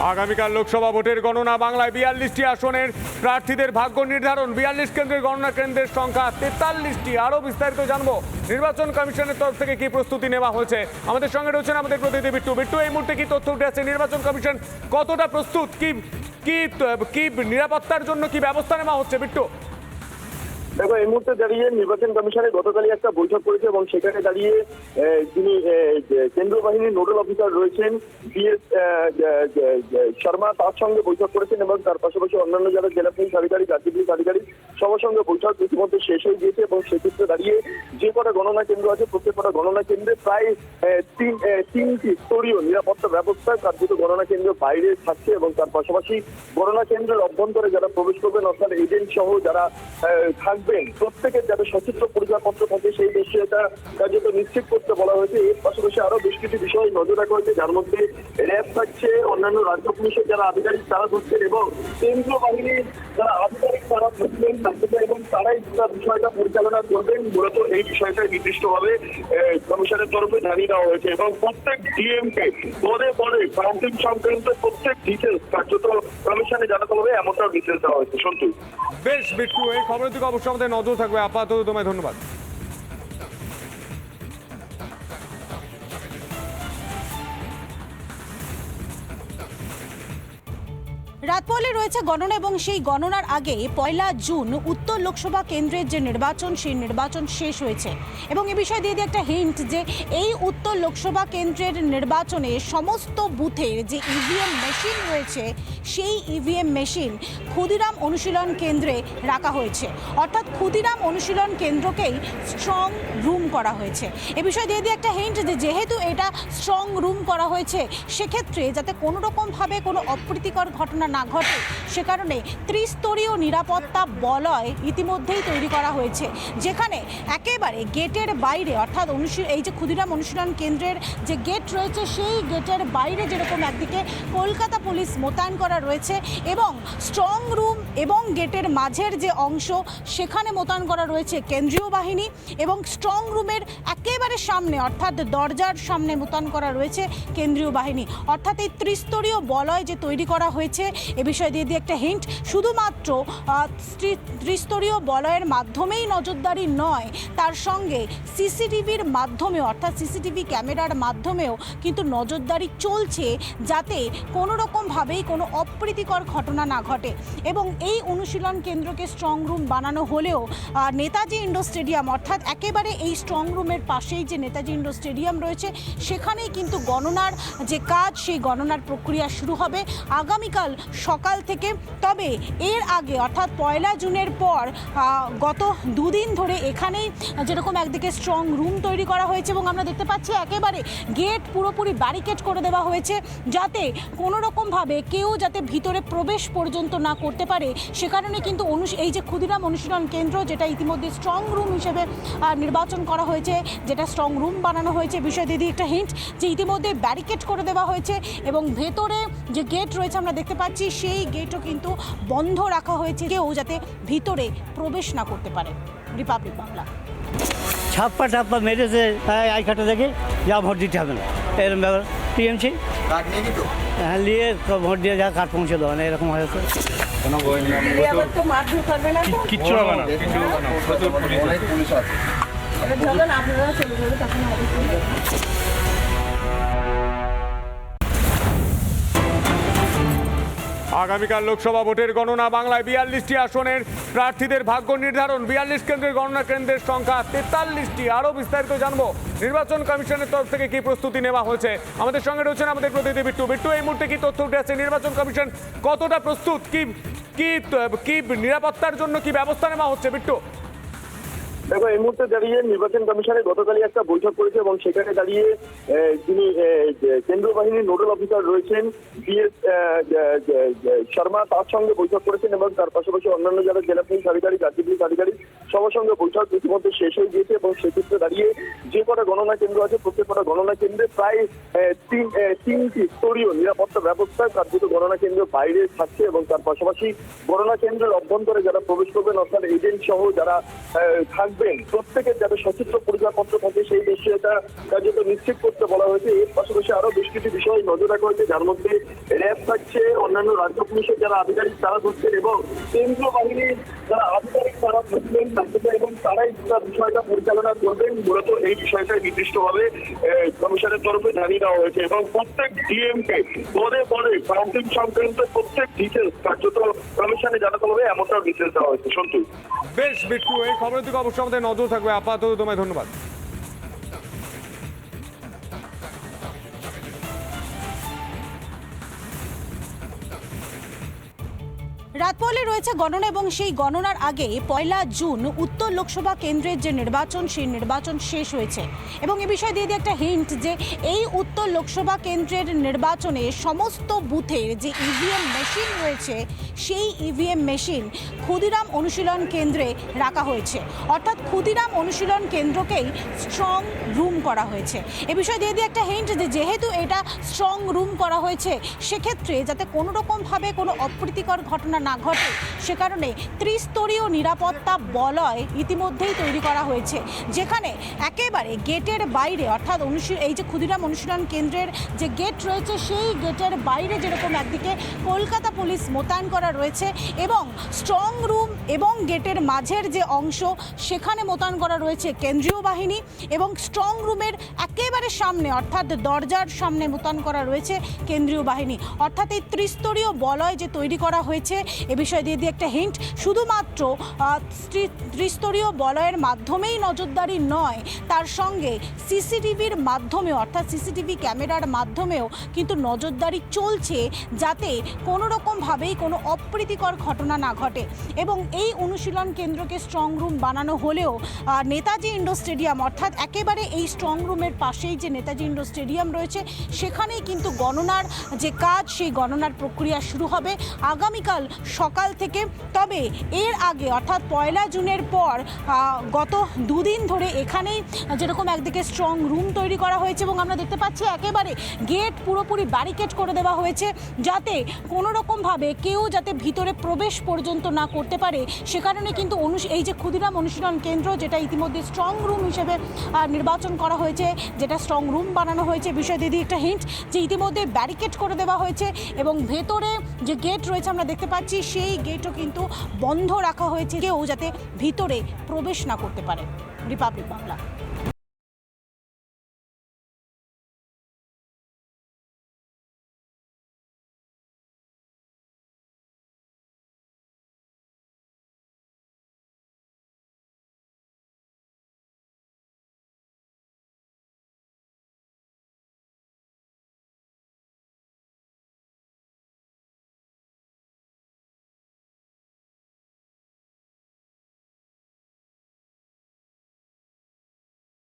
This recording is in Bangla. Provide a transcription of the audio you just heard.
আগামীকাল লোকসভা ভোটের গণনা বাংলায় বিয়াল্লিশটি আসনের প্রার্থীদের ভাগ্য নির্ধারণ। বিয়াল্লিশ কেন্দ্রের গণনা কেন্দ্রের সংখ্যা তেতাল্লিশটি। আরও বিস্তারিত জানব নির্বাচন কমিশনের তরফ থেকে কি প্রস্তুতি নেওয়া হয়েছে। আমাদের সঙ্গে রয়েছেন আমাদের প্রতিনিধি বিট্টু। বিট্টু, এই মুহূর্তে কি তথ্য উঠে আছে নির্বাচন কমিশন কতটা প্রস্তুত? কি কি কি নিরাপত্তার জন্য কি ব্যবস্থা নেওয়া হচ্ছে? বিট্টু। দেখো এই মুহূর্তে দাঁড়িয়ে নির্বাচন কমিশনের গতকালই একটা বৈঠক করেছে এবং সেখানে দাঁড়িয়ে যিনি কেন্দ্রীয় বাহিনীর নোডাল অফিসার রয়েছেন বিএস শর্মা তার সঙ্গে বৈঠক করেছেন এবং তার পাশাপাশি অন্যান্য যারা জেলা পুলিশ আধিকারিক রাজ্য পুলিশ আধিকারিক সবার সঙ্গে বৈঠক ইতিমধ্যে শেষ হয়ে গিয়েছে এবং সেক্ষেত্রে দাঁড়িয়ে যে কটা গণনা কেন্দ্র আছে প্রত্যেক কটা গণনা কেন্দ্রে প্রায় তিন তিনটি স্তরীয় নিরাপত্তা ব্যবস্থা কার্যত গণনা কেন্দ্র বাইরে থাকছে এবং তার পাশাপাশি গণনা কেন্দ্রের অভ্যন্তরে যারা প্রবেশ করবেন অর্থাৎ এজেন্ট সহ যারা আহ, থাকবেন প্রত্যেকের যাতে সচিত্র পরিচয়পত্র থাকে, সেই বিষয়টা কার্যত নিশ্চিত করতে বলা হয়েছে। এর পাশাপাশি আরও বেশ কিছু বিষয় নজর রাখা হয়েছে, যার মধ্যে র্যাব থাকছে, অন্যান্য রাজ্য পুলিশের যারা আধিকারিক তারা থাকছেন এবং কেন্দ্রীয় বাহিনীর যারা আধিকারিক তারা থাকবেন থাকবে এবং তারাই পুরো বিষয়টা পরিচালনা করবেন। মূলত এই বিষয়টা নির্দিষ্টভাবে কমিশনের তরফে জানিয়ে দেওয়া হয়েছে এবং প্রত্যেক ডিএমকে পদে পদে কাউন্টিং সংক্রান্ত প্রত্যেক ডিটেলস কার্যত কমিশনে জানাতে হবে, এমনটাও ডিটেলস দেওয়া হয়েছে। সন্তু। বেশ, বিট্টু, এই খবরের দিকে অবশ্যই আমাদের নজর থাকবে। আপাতত তোমায় ধন্যবাদ। রাত পহলে রয়েছে গণনা এবং সেই গণনার আগে পয়লা জুন উত্তর লোকসভা কেন্দ্রের যে নির্বাচন, সেই নির্বাচন শেষ হয়েছে। এবং এ বিষয়ে দিয়ে দিয়ে একটা হিন্ট যে এই উত্তর লোকসভা কেন্দ্রের নির্বাচনে সমস্ত বুথের যে ইভিএম মেশিন রয়েছে, সেই ইভিএম মেশিন ক্ষুদিরাম অনুশীলন কেন্দ্রে রাখা হয়েছে। অর্থাৎ ক্ষুদিরাম অনুশীলন কেন্দ্রকেই স্ট্রং রুম করা হয়েছে। এ বিষয়ে দিয়ে দিয়ে একটা হিন্ট যে যেহেতু এটা স্ট্রং রুম করা হয়েছে, সেক্ষেত্রে যাতে কোনো রকমভাবে কোনো অপ্রীতিকর ঘটনা না ঘটে। সে কারণে ত্রিস্তরীয় নিরাপত্তা বলয় ইতিমধ্যেই তৈরি করা হয়েছে, যেখানে একেবারে গেটের বাইরে, অর্থাৎ অনুশীল এই যে ক্ষুদিরাম অনুশীলন কেন্দ্রের যে গেট রয়েছে, সেই গেটের বাইরে যেরকম একদিকে কলকাতা পুলিশ মোতায়েন করা রয়েছে এবং স্ট্রং রুম এবং গেটের মাঝের যে অংশ, সেখানে মোতায়েন করা রয়েছে কেন্দ্রীয় বাহিনী এবং স্ট্রং রুমের একেবারে সামনে, অর্থাৎ দরজার সামনে মোতায়েন করা রয়েছে কেন্দ্রীয় বাহিনী। অর্থাৎ এই ত্রিস্তরীয় বলয় যে তৈরি করা হয়েছে এ বিষয়ে দিয়ে দিয়ে একটা হিন্ট শুধুমাত্র ত্রিস্তরীয় বলয়ের মাধ্যমেই নজরদারি নয়, তার সঙ্গে সিসিটিভির মাধ্যমে অর্থাৎ সিসিটিভি ক্যামেরার মাধ্যমেও কিন্তু নজরদারি চলছে যাতে কোনো রকমভাবেই কোনো অপ্রীতিকর ঘটনা না ঘটে। এবং এই অনুশীলন কেন্দ্রকে স্ট্রং রুম বানানো হলেও নেতাজি ইন্ডোর স্টেডিয়াম, অর্থাৎ একেবারে এই স্ট্রং রুমের পাশেই যে নেতাজি ইন্ডোর স্টেডিয়াম রয়েছে, সেখানেই কিন্তু গণনার যে কাজ, সেই গণনার প্রক্রিয়া শুরু হবে। আগামীকাল সকাল থেকে। তবে এর আগে, অর্থাৎ পয়লা জুনের পর গত দুদিন ধরে এখানেই যেরকম একদিকে স্ট্রং রুম তৈরি করা হয়েছে এবং আমরা দেখতে পাচ্ছি একেবারে গেট পুরোপুরি ব্যারিকেড করে দেওয়া হয়েছে যাতে কোনো রকমভাবে কেউ যাতে ভিতরে প্রবেশ পর্যন্ত না করতে পারে। সে কারণে কিন্তু অনু- এই যে ক্ষুদিরাম অনুশীলন কেন্দ্র, যেটা ইতিমধ্যে স্ট্রং রুম হিসেবে নির্বাচন করা হয়েছে, যেটা স্ট্রং রুম বানানো হয়েছে। বিষয় দিদি, একটা হিন্ট যে ইতিমধ্যে ব্যারিকেড করে দেওয়া হয়েছে এবং ভেতরে যে গেট রয়েছে আমরা দেখতে পাচ্ছি সেই গেটও কিন্তু বন্ধ রাখা হয়েছে কেউ যাতে ভিতরে প্রবেশ না করতে পারে। রিপাবলিক বাংলা ছাপ্পা টাপ্পা মেরেছে আই কার্ডটা দেখে যা ভোট দিতে হবে না। এরকম ব্যাপার। টিএমসি? হ্যাঁ নিয়ে তো ভোট দিয়ে যা কার্ড পৌঁছে দেওয়া না এরকম হয়েছে। কিচ্ছু হবে না আগামীকাল লোকসভা ভোটের গণনা বাংলায় বিয়াল্লিশটি আসনের প্রার্থীদের ভাগ্য নির্ধারণ। বিয়াল্লিশ কেন্দ্রের গণনা কেন্দ্রের সংখ্যা তেতাল্লিশটি। আরও বিস্তারিত জানব নির্বাচন কমিশনের তরফ থেকে কি প্রস্তুতি নেওয়া হয়েছে। আমাদের সঙ্গে রয়েছেন আমাদের প্রতিনিধি বিট্টু। বিট্টু, এই মুহূর্তে কি তথ্য উঠে আছে নির্বাচন কমিশন কতটা প্রস্তুত? কি কি কি নিরাপত্তার জন্য কি ব্যবস্থা নেওয়া হচ্ছে? বিট্টু। দেখো, এই মুহূর্তে দাঁড়িয়ে নির্বাচন কমিশনের গতকালই একটা বৈঠক করেছে এবং সেখানে দাঁড়িয়ে যিনি কেন্দ্রীয় বাহিনীর নোডাল অফিসার রয়েছেন বিএস শর্মা, তার সঙ্গে বৈঠক করেছেন এবং তার পাশাপাশি অন্যান্য যারা জেলা পুলিশ আধিকারিক, রাজ্য পুলিশ আধিকারিক সবার সঙ্গে বৈঠক ইতিমধ্যে শেষ হয়ে গিয়েছে এবং সেক্ষেত্রে দাঁড়িয়ে যে গণনা কেন্দ্র আছে প্রত্যেক কটা গণনা কেন্দ্রে প্রায় তিন তিনটি স্তরীয় নিরাপত্তা ব্যবস্থা কার্যত গণনা কেন্দ্র বাইরে থাকছে এবং তার পাশাপাশি গণনা কেন্দ্রের অভ্যন্তরে যারা প্রবেশ করবেন, অর্থাৎ এজেন্ট সহ যারা থাকবেন, প্রত্যেকের যাতে সচিত্র পরিচয়পত্র থাকে, সেই বিষয়টা কার্যত নিশ্চিত করতে বলা হয়েছে। এর পাশাপাশি আরও বেশ কিছু বিষয় নজর রাখা হয়েছে, যার মধ্যে র্যাব থাকছে, অন্যান্য রাজ্য পুলিশের যারা আধিকারিক তারা থাকছেন এবং কেন্দ্রীয় বাহিনীর যারা আধিকারিক তারা থাকবেন এবং তারাই বিষয়টা পরিচালনা করবেন। মূলত এই বিষয়টা নির্দিষ্টভাবে কমিশনের তরফে জানিয়ে দেওয়া হয়েছে এবং প্রত্যেক ডিএমকে পরে পরে কাউন্টিং সংক্রান্ত প্রত্যেক ডিটেলস কার্যত কমিশনে জানাতে হবে, এমনটাও ডিটেলস দেওয়া হয়েছে। সন্তু। বেশ, বিট্টু, এই খবরের দিকে অবশ্যই আমাদের নজর থাকবে। আপাতত তোমায় ধন্যবাদ। রাতপলে রয়েছে গণনা এবং সেই গণনার আগে পয়লা জুন উত্তর লোকসভা কেন্দ্রের যে নির্বাচন, সেই নির্বাচন শেষ হয়েছে। এবং এ বিষয়ে দিয়ে দিয়ে একটা হিন্ট যে এই উত্তর লোকসভা কেন্দ্রের নির্বাচনে সমস্ত বুথের যে ইভিএম মেশিন রয়েছে, সেই ইভিএম মেশিন ক্ষুদিরাম অনুশীলন কেন্দ্রে রাখা হয়েছে। অর্থাৎ ক্ষুদিরাম অনুশীলন কেন্দ্রকেই স্ট্রং রুম করা হয়েছে। এ বিষয়ে দিয়ে দিয়ে একটা হিন্ট যে যেহেতু এটা স্ট্রং রুম করা হয়েছে, সেক্ষেত্রে যাতে কোনো রকমভাবে কোনো অপ্রীতিকর ঘটনা না ঘটে। সে কারণে ত্রিস্তরীয় নিরাপত্তা বলয় ইতিমধ্যেই তৈরি করা হয়েছে, যেখানে একেবারে গেটের বাইরে, অর্থাৎ অনুশীল এই যে ক্ষুদিরাম অনুশীলন কেন্দ্রের যে গেট রয়েছে, সেই গেটের বাইরে যেরকম একদিকে কলকাতা পুলিশ মোতায়েন করা রয়েছে এবং স্ট্রং রুম এবং গেটের মাঝের যে অংশ, সেখানে মোতায়েন করা রয়েছে কেন্দ্রীয় বাহিনী এবং স্ট্রং রুমের একেবারে সামনে, অর্থাৎ দরজার সামনে মোতায়েন করা রয়েছে কেন্দ্রীয় বাহিনী। অর্থাৎ এই ত্রিস্তরীয় বলয় যে তৈরি করা হয়েছে এ বিষয়ে দিয়ে দিয়ে একটা হিন্ট শুধুমাত্র ত্রিস্তরীয় বলয়ের মাধ্যমেই নজরদারি নয়, তার সঙ্গে সিসিটিভির মাধ্যমে অর্থাৎ সিসিটিভি ক্যামেরার মাধ্যমেও কিন্তু নজরদারি চলছে যাতে কোনো রকমভাবেই কোনো অপ্রীতিকর ঘটনা না ঘটে। এবং এই অনুশীলন কেন্দ্রকে স্ট্রং রুম বানানো হলেও নেতাজি ইন্ডোর স্টেডিয়াম, অর্থাৎ একেবারে এই স্ট্রং রুমের পাশেই যে নেতাজি ইন্ডোর স্টেডিয়াম রয়েছে, সেখানেই কিন্তু গণনার যে কাজ, সেই গণনার প্রক্রিয়া শুরু হবে। আগামীকাল সকাল থেকে। তবে এর আগে, অর্থাৎ পয়লা জুনের পর গত দুদিন ধরে এখানেই যেরকম একদিকে স্ট্রং রুম তৈরি করা হয়েছে এবং আমরা দেখতে পাচ্ছি একেবারে গেট পুরোপুরি ব্যারিকেড করে দেওয়া হয়েছে, যাতে কোনো রকমভাবে কেউ যাতে ভিতরে প্রবেশ পর্যন্ত না করতে পারে। সে কারণে কিন্তু অনু- এই যে ক্ষুদিরাম অনুশীলন কেন্দ্র, যেটা ইতিমধ্যে স্ট্রং রুম হিসেবে নির্বাচন করা হয়েছে, যেটা স্ট্রং রুম বানানো হয়েছে। বিষয় দিদি, একটা হিন্ট যে ইতিমধ্যে ব্যারিকেড করে দেওয়া হয়েছে এবং ভেতরে যে গেট রয়েছে, আমরা দেখতে পাচ্ছি সেই গেটও কিন্তু বন্ধ রাখা হয়েছে কেউ যাতে ভিতরে প্রবেশ না করতে পারে। রিপাবলিক বাংলা।